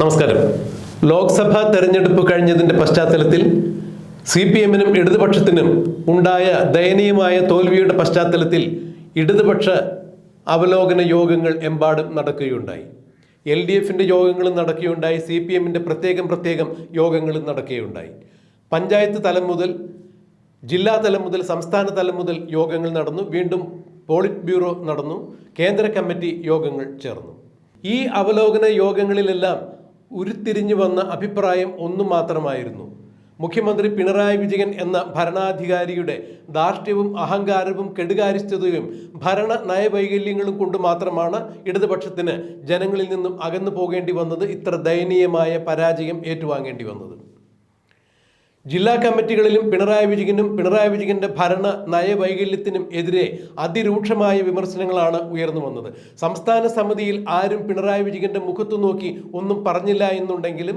നമസ്കാരം. ലോക്സഭാ തെരഞ്ഞെടുപ്പ് കഴിഞ്ഞതിന്റെ പശ്ചാത്തലത്തിൽ സി പി എമ്മിനും ഇടതുപക്ഷത്തിനും ഉണ്ടായ ദയനീയമായ തോൽവിയുടെ പശ്ചാത്തലത്തിൽ ഇടതുപക്ഷ അവലോകന യോഗങ്ങൾ എമ്പാടും നടക്കുകയുണ്ടായി. എൽ ഡി എഫിന്റെ യോഗങ്ങളും നടക്കുകയുണ്ടായി സി പി എമ്മിന്റെ പ്രത്യേകം പ്രത്യേകം യോഗങ്ങളും നടക്കുകയുണ്ടായി. പഞ്ചായത്ത് തലം മുതൽ ജില്ലാ തലം മുതൽ സംസ്ഥാന തലം മുതൽ യോഗങ്ങൾ നടന്നു. വീണ്ടും പോളിറ്റ് ബ്യൂറോ നടന്നു. കേന്ദ്ര കമ്മിറ്റി യോഗങ്ങൾ ചേർന്നു. ഈ അവലോകന യോഗങ്ങളിലെല്ലാം ഉരുത്തിരിഞ്ഞു വന്ന അഭിപ്രായം ഒന്നു മാത്രമായിരുന്നു. മുഖ്യമന്ത്രി പിണറായി വിജയൻ എന്ന ഭരണാധികാരിയുടെ ധാർഷ്ട്യവും അഹങ്കാരവും കെടുകാര്യസ്ഥതയും ഭരണ നയവൈകല്യങ്ങളും കൊണ്ട് മാത്രമാണ് ഇടതുപക്ഷത്തിന് ജനങ്ങളിൽ നിന്നും അകന്നു പോകേണ്ടി വന്നത്. ഇത്ര ദയനീയമായ പരാജയം ഏറ്റുവാങ്ങേണ്ടി വന്നത്. ജില്ലാ കമ്മിറ്റികളിലും പിണറായി വിജയനും പിണറായി വിജയന്റെ ഭരണ നയവൈകല്യത്തിനും എതിരെ അതിരൂക്ഷമായ വിമർശനങ്ങളാണ് ഉയർന്നു വന്നത്. സംസ്ഥാന സമിതിയിൽ ആരും പിണറായി വിജയന്റെ മുഖത്തു നോക്കി ഒന്നും പറഞ്ഞില്ല എന്നുണ്ടെങ്കിലും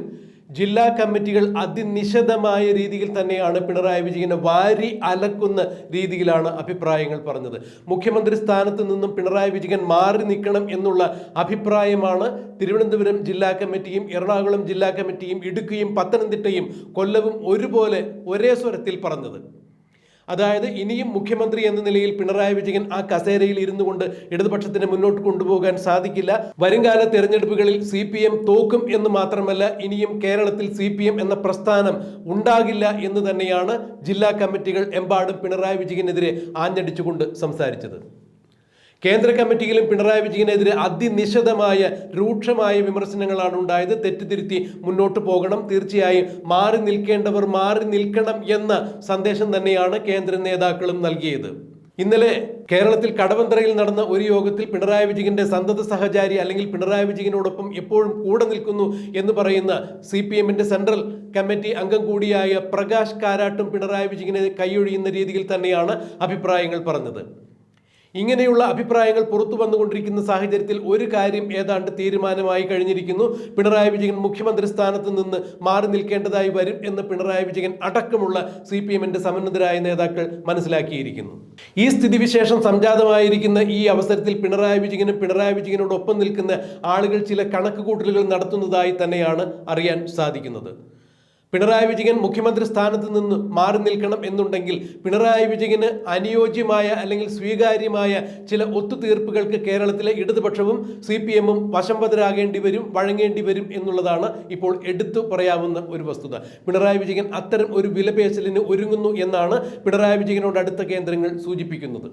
ജില്ലാ കമ്മിറ്റികൾ അതിനിശിതമായ രീതിയിൽ തന്നെയാണ് പിണറായി വിജയനെ വാരി അലക്കുന്ന രീതിയിലാണ് അഭിപ്രായങ്ങൾ പറഞ്ഞത്. മുഖ്യമന്ത്രി സ്ഥാനത്ത് നിന്നും പിണറായി വിജയൻ മാറി നിൽക്കണം എന്നുള്ള അഭിപ്രായമാണ് തിരുവനന്തപുരം ജില്ലാ കമ്മിറ്റിയും എറണാകുളം ജില്ലാ കമ്മിറ്റിയും ഇടുക്കിയും പത്തനംതിട്ടയും കൊല്ലവും ഒരുപോലെ ഒരേ സ്വരത്തിൽ പറഞ്ഞത്. അതായത് ഇനിയും മുഖ്യമന്ത്രി എന്ന നിലയിൽ പിണറായി വിജയൻ ആ കസേരയിൽ ഇരുന്നു കൊണ്ട് ഇടതുപക്ഷത്തിന് മുന്നോട്ട് കൊണ്ടുപോകാൻ സാധിക്കില്ല. വരുംകാല തെരഞ്ഞെടുപ്പുകളിൽ സി പി എം തോക്കും എന്ന് മാത്രമല്ല ഇനിയും കേരളത്തിൽ സി പി എം എന്ന പ്രസ്ഥാനം ഉണ്ടാകില്ല എന്ന് തന്നെയാണ് ജില്ലാ കമ്മിറ്റികൾ എമ്പാടും പിണറായി വിജയനെതിരെ ആഞ്ഞടിച്ചുകൊണ്ട് സംസാരിച്ചത്. കേന്ദ്ര കമ്മിറ്റിയിലും പിണറായി വിജയനെതിരെ അതിനിശിതമായ രൂക്ഷമായ വിമർശനങ്ങളാണ് ഉണ്ടായത്. തെറ്റുതിരുത്തി മുന്നോട്ട് പോകണം. തീർച്ചയായും മാറി നിൽക്കേണ്ടവർ മാറി നിൽക്കണം എന്ന സന്ദേശം തന്നെയാണ് കേന്ദ്ര നേതാക്കളും നൽകിയത്. ഇന്നലെ കേരളത്തിൽ കടവന്തറയിൽ നടന്ന ഒരു യോഗത്തിൽ പിണറായി വിജയന്റെ സന്തത സഹചാരി അല്ലെങ്കിൽ പിണറായി വിജയനോടൊപ്പം എപ്പോഴും കൂടെ നിൽക്കുന്നു എന്ന് പറയുന്ന സി പി എമ്മിന്റെ സെൻട്രൽ കമ്മിറ്റി അംഗം കൂടിയായ പ്രകാശ് കാരാട്ടും പിണറായി വിജയനെ കൈയൊഴിയുന്ന രീതിയിൽ തന്നെയാണ് അഭിപ്രായങ്ങൾ പറഞ്ഞത്. ഇങ്ങനെയുള്ള അഭിപ്രായങ്ങൾ പുറത്തു വന്നുകൊണ്ടിരിക്കുന്ന സാഹചര്യത്തിൽ ഒരു കാര്യം ഏതാണ്ട് തീരുമാനമായി കഴിഞ്ഞിരിക്കുന്നു. പിണറായി വിജയൻ മുഖ്യമന്ത്രി സ്ഥാനത്ത് നിന്ന് മാറി നിൽക്കേണ്ടതായി വരും എന്ന് പിണറായി വിജയൻ അടക്കമുള്ള സി പി എമ്മിന്റെ സമന്നതരായ നേതാക്കൾ മനസ്സിലാക്കിയിരിക്കുന്നു. ഈ സ്ഥിതിവിശേഷം സംജാതമായിരിക്കുന്ന ഈ അവസരത്തിൽ പിണറായി വിജയനും പിണറായി വിജയനോടൊപ്പം നിൽക്കുന്ന ആളുകൾ ചില കണക്കുകൂട്ടലുകൾ നടത്തുന്നതായി തന്നെയാണ് അറിയാൻ സാധിക്കുന്നത്. പിണറായി വിജയൻ മുഖ്യമന്ത്രി സ്ഥാനത്ത് നിന്ന് മാറി നിൽക്കണം എന്നുണ്ടെങ്കിൽ പിണറായി വിജയന് അനുയോജ്യമായ അല്ലെങ്കിൽ സ്വീകാര്യമായ ചില ഒത്തുതീർപ്പുകൾക്ക് കേരളത്തിലെ ഇടതുപക്ഷവും സി പി എമ്മും വശംപതരാകേണ്ടി വരും വഴങ്ങേണ്ടി വരും എന്നുള്ളതാണ് ഇപ്പോൾ എടുത്തു പറയാവുന്ന ഒരു വസ്തുത. പിണറായി വിജയൻ അത്തരം ഒരു വിലപേശലിന് ഒരുങ്ങുന്നു എന്നാണ് പിണറായി വിജയനോട് അടുത്ത കേന്ദ്രങ്ങൾ സൂചിപ്പിക്കുന്നത്.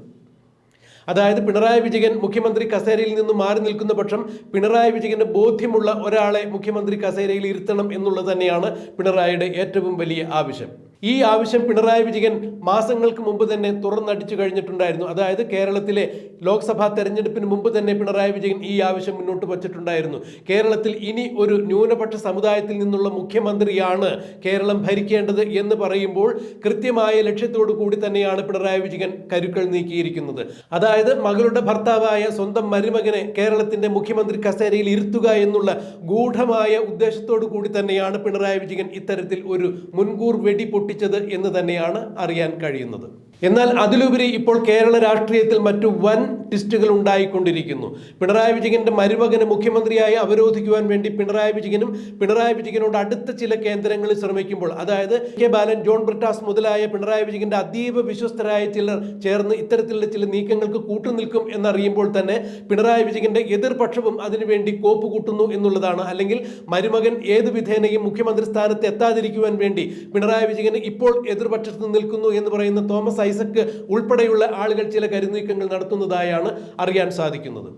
അതായത് പിണറായി വിജയൻ മുഖ്യമന്ത്രി കസേരയിൽ നിന്ന് മാറി നിൽക്കുന്ന പക്ഷം പിണറായി വിജയന് ബോധ്യമുള്ള ഒരാളെ മുഖ്യമന്ത്രി കസേരയിൽ ഇരുത്തണം എന്നുള്ളത് തന്നെയാണ് പിണറായിയുടെ ഏറ്റവും വലിയ ആവശ്യം. ഈ ആവശ്യം പിണറായി വിജയൻ മാസങ്ങൾക്ക് മുമ്പ് തന്നെ തുറന്നടിച്ചു കഴിഞ്ഞിട്ടുണ്ടായിരുന്നു. അതായത് കേരളത്തിലെ ലോക്സഭാ തെരഞ്ഞെടുപ്പിന് മുമ്പ് തന്നെ പിണറായി വിജയൻ ഈ ആവശ്യം മുന്നോട്ട് വച്ചിട്ടുണ്ടായിരുന്നു. കേരളത്തിൽ ഇനി ഒരു ന്യൂനപക്ഷ സമുദായത്തിൽ നിന്നുള്ള മുഖ്യമന്ത്രിയാണ് കേരളം ഭരിക്കേണ്ടത് എന്ന് പറയുമ്പോൾ കൃത്യമായ ലക്ഷ്യത്തോടു കൂടി തന്നെയാണ് പിണറായി വിജയൻ കരുക്കൾ നീക്കിയിരിക്കുന്നത്. അതായത് മകളുടെ ഭർത്താവായ സ്വന്തം മരുമകനെ കേരളത്തിന്റെ മുഖ്യമന്ത്രി കസേരയിൽ ഇരുത്തുക എന്നുള്ള ഗൂഢമായ ഉദ്ദേശത്തോടു കൂടി തന്നെയാണ് പിണറായി വിജയൻ ഇത്തരത്തിൽ ഒരു മുൻകൂർ വെടി പൊട്ടിച്ചത് എന്ന് തന്നെയാണ് അറിയാൻ കഴിയുന്നത് എന്നാൽ അതിലുപരി ഇപ്പോൾ കേരള രാഷ്ട്രീയത്തിൽ മറ്റു വൻ ട്വിസ്റ്റുകൾ ഉണ്ടായിക്കൊണ്ടിരിക്കുന്നു. പിണറായി വിജയന്റെ മരുമകനെ മുഖ്യമന്ത്രിയായി അവരോധിക്കുവാൻ വേണ്ടി പിണറായി വിജയനും പിണറായി വിജയനോട് അടുത്ത ചില കേന്ദ്രങ്ങളിൽ ശ്രമിക്കുമ്പോൾ അതായത് കെ ബാലൻ ജോൺ ബ്രിട്ടാസ് മുതലായ പിണറായി വിജയന്റെ അതീവ വിശ്വസ്തരായ ചിലർ ചേർന്ന് ഇത്തരത്തിലുള്ള ചില നീക്കങ്ങൾക്ക് കൂട്ടുനിൽക്കും എന്നറിയുമ്പോൾ തന്നെ പിണറായി വിജയന്റെ എതിർപക്ഷവും അതിനുവേണ്ടി കോപ്പ് കൂട്ടുന്നു എന്നുള്ളതാണ്. അല്ലെങ്കിൽ മരുമകൻ ഏത് വിധേനയും മുഖ്യമന്ത്രി സ്ഥാനത്ത് എത്താതിരിക്കുവാൻ വേണ്ടി പിണറായി വിജയൻ ഇപ്പോൾ എതിർപക്ഷത്ത് നിൽക്കുന്നു എന്ന് പറയുന്ന തോമസ് ഐസക്ക് ഉൾപ്പെടെയുള്ള ആളുകൾ ചില കരുനീക്കങ്ങൾ നടത്തുന്നതായാണ് അറിയാൻ സാധിക്കുന്നത്.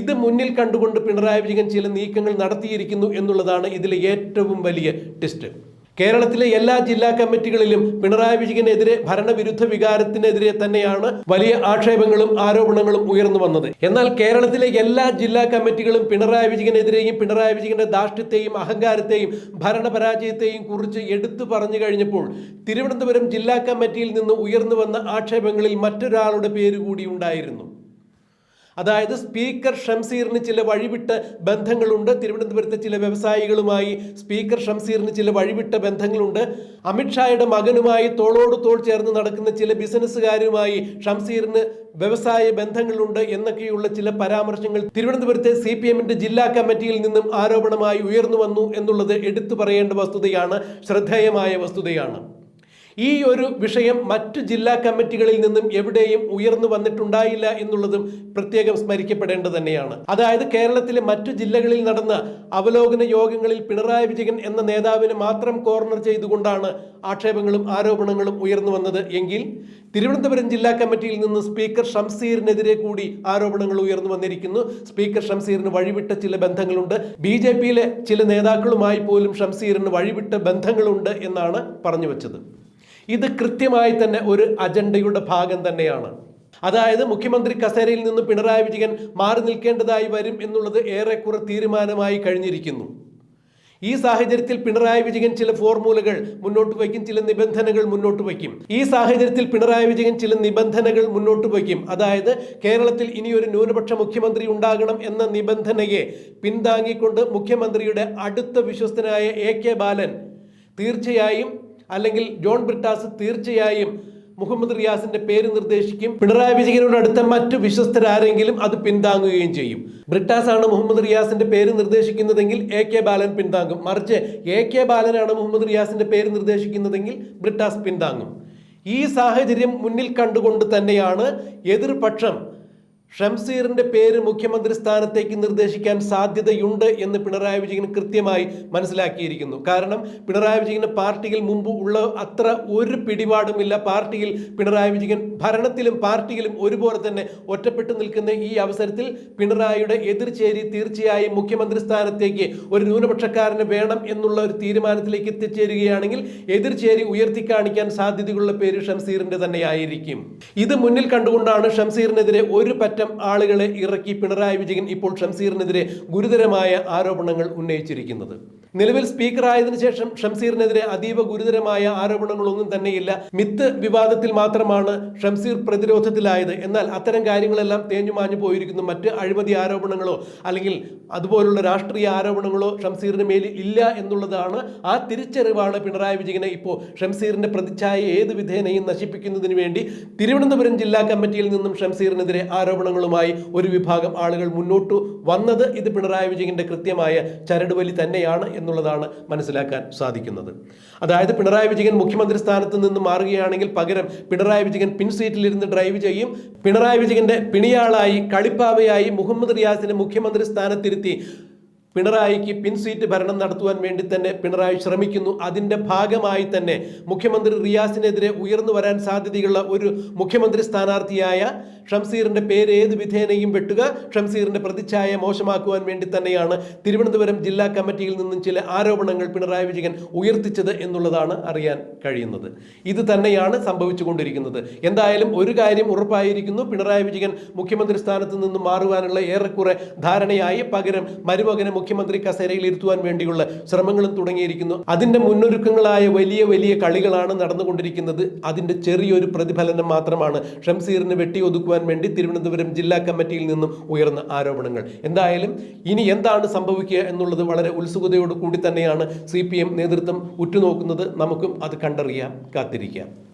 ഇത് മുന്നിൽ കണ്ടുകൊണ്ട് പിണറായി വിജയൻ ചില നീക്കങ്ങൾ നടത്തിയിരിക്കുന്നു എന്നുള്ളതാണ് ഇതിലെ ഏറ്റവും വലിയ ടെസ്റ്റ് കേരളത്തിലെ എല്ലാ ജില്ലാ കമ്മിറ്റികളിലും പിണറായി വിജയനെതിരെ ഭരണവിരുദ്ധ വികാരത്തിനെതിരെ തന്നെയാണ് വലിയ ആക്ഷേപങ്ങളും ആരോപണങ്ങളും ഉയർന്നു വന്നത്. എന്നാൽ കേരളത്തിലെ എല്ലാ ജില്ലാ കമ്മിറ്റികളും പിണറായി വിജയനെതിരെയും പിണറായി വിജയന്റെ ദാഷ്ട്യത്തെയും അഹങ്കാരത്തെയും ഭരണപരാജയത്തെയും കുറിച്ച് എടുത്തു പറഞ്ഞു കഴിഞ്ഞപ്പോൾ തിരുവനന്തപുരം ജില്ലാ കമ്മിറ്റിയിൽ നിന്ന് ഉയർന്നു വന്ന ആക്ഷേപങ്ങളിൽ മറ്റൊരാളുടെ പേര് കൂടി ഉണ്ടായിരുന്നു. അതായത് സ്പീക്കർ ഷംസീറിന് ചില വഴിവിട്ട ബന്ധങ്ങളുണ്ട്. തിരുവനന്തപുരത്തെ ചില വ്യവസായികളുമായി സ്പീക്കർ ഷംസീറിന് ചില വഴിവിട്ട ബന്ധങ്ങളുണ്ട്. അമിത്ഷായുടെ മകനുമായി തോളോട് തോൾ ചേർന്ന് നടക്കുന്ന ചില ബിസിനസ്സുകാരുമായി ഷംസീറിന് വ്യവസായ ബന്ധങ്ങളുണ്ട് എന്നൊക്കെയുള്ള ചില പരാമർശങ്ങൾ തിരുവനന്തപുരത്തെ സി പി എമ്മിന്റെ ജില്ലാ കമ്മിറ്റിയിൽ നിന്നും ആരോപണമായി ഉയർന്നു വന്നു എന്നുള്ളത് എടുത്തു പറയേണ്ട വസ്തുതയാണ്. ശ്രദ്ധേയമായ വസ്തുതയാണ്. ഈ ഒരു വിഷയം മറ്റു ജില്ലാ കമ്മിറ്റികളിൽ നിന്നും എവിടെയും ഉയർന്നു വന്നിട്ടുണ്ടായില്ല എന്നുള്ളതും പ്രത്യേകം സ്മരിക്കപ്പെടേണ്ടത് തന്നെയാണ്. അതായത് കേരളത്തിലെ മറ്റു ജില്ലകളിൽ നടന്ന അവലോകന യോഗങ്ങളിൽ പിണറായി വിജയൻ എന്ന നേതാവിന് മാത്രം കോർണർ ചെയ്തുകൊണ്ടാണ് ആക്ഷേപങ്ങളും ആരോപണങ്ങളും ഉയർന്നു വന്നത് എങ്കിൽ തിരുവനന്തപുരം ജില്ലാ കമ്മിറ്റിയിൽ നിന്ന് സ്പീക്കർ ഷംസീറിനെതിരെ കൂടി ആരോപണങ്ങൾ ഉയർന്നു വന്നിരിക്കുന്നു. സ്പീക്കർ ഷംസീറിന് വഴിവിട്ട ചില ബന്ധങ്ങളുണ്ട്. ബി ജെ പിയിലെ ചില നേതാക്കളുമായി പോലും ഷംസീറിന് വഴിവിട്ട ബന്ധങ്ങളുണ്ട് എന്നാണ് പറഞ്ഞു വെച്ചത്. ഇത് കൃത്യമായി തന്നെ ഒരു അജണ്ടയുടെ ഭാഗം തന്നെയാണ്. അതായത് മുഖ്യമന്ത്രി കസേരയിൽ നിന്ന് പിണറായി വിജയൻ മാറി നിൽക്കേണ്ടതായി വരും എന്നുള്ളത് ഏറെക്കുറെ തീരുമാനമായി കഴിഞ്ഞിരിക്കുന്നു. ഈ സാഹചര്യത്തിൽ പിണറായി വിജയൻ ചില ഫോർമുലകൾ മുന്നോട്ട് വയ്ക്കും ചില നിബന്ധനകൾ മുന്നോട്ട് വയ്ക്കും. ഈ സാഹചര്യത്തിൽ പിണറായി വിജയൻ ചില നിബന്ധനകൾ മുന്നോട്ട് വയ്ക്കും. അതായത് കേരളത്തിൽ ഇനി ഒരു ന്യൂനപക്ഷ മുഖ്യമന്ത്രി ഉണ്ടാകണം എന്ന നിബന്ധനയെ പിന്താങ്ങിക്കൊണ്ട് മുഖ്യമന്ത്രിയുടെ അടുത്ത വിശ്വസ്തനായ എ കെ ബാലൻ തീർച്ചയായും അല്ലെങ്കിൽ ജോൺ ബ്രിട്ടാസ് തീർച്ചയായും മുഹമ്മദ് റിയാസിന്റെ പേര് നിർദ്ദേശിക്കും. പിണറായി വിജയനോട് അടുത്ത മറ്റു വിശ്വസ്തരാരെങ്കിലും അത് പിന്താങ്ങുകയും ചെയ്യും. ബ്രിട്ടാസ് ആണ് മുഹമ്മദ് റിയാസിന്റെ പേര് നിർദ്ദേശിക്കുന്നതെങ്കിൽ എ കെ ബാലൻ പിന്താങ്ങും. മറിച്ച് എ കെ ബാലനാണ് മുഹമ്മദ് റിയാസിന്റെ പേര് നിർദ്ദേശിക്കുന്നതെങ്കിൽ ബ്രിട്ടാസ് പിന്താങ്ങും. ഈ സാഹചര്യം മുന്നിൽ കണ്ടുകൊണ്ട് തന്നെയാണ് എതിർപക്ഷം ഷംസീറിന്റെ പേര് മുഖ്യമന്ത്രി സ്ഥാനത്തേക്ക് നിർദ്ദേശിക്കാൻ സാധ്യതയുണ്ട് എന്ന് പിണറായി വിജയൻ കൃത്യമായി മനസ്സിലാക്കിയിരിക്കുന്നു. കാരണം പിണറായി വിജയന് പാർട്ടിയിൽ മുമ്പ് ഉള്ള അത്ര ഒരു പിടിപാടുമില്ല. പാർട്ടിയിൽ പിണറായി വിജയൻ ഭരണത്തിലും പാർട്ടിയിലും ഒരുപോലെ തന്നെ ഒറ്റപ്പെട്ടു നിൽക്കുന്ന ഈ അവസരത്തിൽ പിണറായിയുടെ എതിർചേരി തീർച്ചയായും മുഖ്യമന്ത്രി സ്ഥാനത്തേക്ക് ഒരു ന്യൂനപക്ഷക്കാരന് വേണം എന്നുള്ള ഒരു തീരുമാനത്തിലേക്ക് എത്തിച്ചേരുകയാണെങ്കിൽ എതിർചേരി ഉയർത്തി കാണിക്കാൻ സാധ്യതയുള്ള പേര് ഷംസീറിന്റെ തന്നെയായിരിക്കും. ഇത് മുന്നിൽ കണ്ടുകൊണ്ടാണ് ഷംസീറിനെതിരെ ഒരു പറ്റം ആളുകളെ ഇറക്കി പിണറായി വിജയൻ ഇപ്പോൾ ഷംസീറിനെതിരെ ഗുരുതരമായ ആരോപണങ്ങൾ ഉന്നയിച്ചിരിക്കുന്നത്. നിലവിൽ സ്പീക്കർ ആയതിനു ശേഷം ഷംസീറിനെതിരെ അതീവ ഗുരുതരമായ ആരോപണങ്ങളൊന്നും തന്നെയില്ല. മിത്ത് വിവാദത്തിൽ മാത്രമാണ് ഷംസീർ പ്രതിരോധത്തിലായത്. എന്നാൽ അത്തരം കാര്യങ്ങളെല്ലാം തേഞ്ഞു മാഞ്ഞു പോയിരിക്കുന്നു. മറ്റ് അഴിമതി ആരോപണങ്ങളോ അല്ലെങ്കിൽ അതുപോലുള്ള രാഷ്ട്രീയ ആരോപണങ്ങളോ ഷംസീറിന് മേലിൽ ഇല്ല എന്നുള്ളതാണ് ആ തിരിച്ചറിവാണ് പിണറായി വിജയനെ ഇപ്പോൾ ഷംസീറിന്റെ പ്രതിച്ഛായ ഏത് വിധേനയും നശിപ്പിക്കുന്നതിന് വേണ്ടി തിരുവനന്തപുരം ജില്ലാ കമ്മിറ്റിയിൽ നിന്നും ഷംസീറിനെതിരെ ആരോപണങ്ങളുമായി ഒരു വിഭാഗം ആളുകൾ മുന്നോട്ട് വന്നത് ഇത് പിണറായി വിജയന്റെ കൃത്യമായ ചരടുവലി തന്നെയാണ് എന്നുള്ളതാണ് മനസ്സിലാക്കാൻ സാധിക്കുന്നത്. അതായത് പിണറായി വിജയൻ മുഖ്യമന്ത്രി സ്ഥാനത്ത് നിന്ന് മാറുകയാണെങ്കിൽ പകരം പിണറായി വിജയൻ പിൻ സീറ്റിലിരുന്ന് ഡ്രൈവ് ചെയ്യും. പിണറായി വിജയന്റെ പിണിയാളായി കളിപ്പാവയായി മുഹമ്മദ് റിയാസിനെ മുഖ്യമന്ത്രി സ്ഥാനത്തിരുത്തി പിണറായിക്ക് പിൻ സീറ്റ് ഭരണം നടത്തുവാൻ വേണ്ടി തന്നെ പിണറായി ശ്രമിക്കുന്നു. അതിന്റെ ഭാഗമായി തന്നെ മുഖ്യമന്ത്രി റിയാസിനെതിരെ ഉയർന്നു വരാൻ സാധ്യതയുള്ള ഒരു മുഖ്യമന്ത്രി സ്ഥാനാർത്ഥിയായ ഷംസീറിന്റെ പേര് ഏത് വിധേനയും വെട്ടുക ഷംസീറിന്റെ പ്രതിച്ഛായ മോശമാക്കുവാൻ വേണ്ടി തന്നെയാണ് തിരുവനന്തപുരം ജില്ലാ കമ്മിറ്റിയിൽ നിന്നും ചില ആരോപണങ്ങൾ പിണറായി വിജയൻ ഉയർത്തിച്ചത് എന്നുള്ളതാണ് അറിയാൻ കഴിയുന്നത്. ഇത് തന്നെയാണ് സംഭവിച്ചുകൊണ്ടിരിക്കുന്നത്. എന്തായാലും ഒരു കാര്യം ഉറപ്പായിരിക്കുന്നു. പിണറായി വിജയൻ മുഖ്യമന്ത്രി സ്ഥാനത്ത് നിന്ന് മാറുവാനുള്ള ഏറെക്കുറെ ധാരണയായി പകരം മരുമകനെ മുഖ്യമന്ത്രി കസേരയിൽ ഇരുത്തുവാൻ വേണ്ടിയുള്ള ശ്രമങ്ങളും തുടങ്ങിയിരിക്കുന്നു. അതിന്റെ മുന്നൊരുക്കങ്ങളായ വലിയ വലിയ കളികളാണ് നടന്നുകൊണ്ടിരിക്കുന്നത്. അതിന്റെ ചെറിയൊരു പ്രതിഫലനം മാത്രമാണ് ഷംസീറിനെ വെട്ടിയൊതുക്കുവാൻ വേണ്ടി തിരുവനന്തപുരം ജില്ലാ കമ്മിറ്റിയിൽ നിന്നും ഉയർന്ന ആരോപണങ്ങൾ. എന്തായാലും ഇനി എന്താണ് സംഭവിക്കുക എന്നുള്ളത് വളരെ ഉത്സുകതയോട് കൂടി തന്നെയാണ് സി നേതൃത്വം ഉറ്റുനോക്കുന്നത്. നമുക്കും അത് കണ്ടറിയാം കാത്തിരിക്കാം.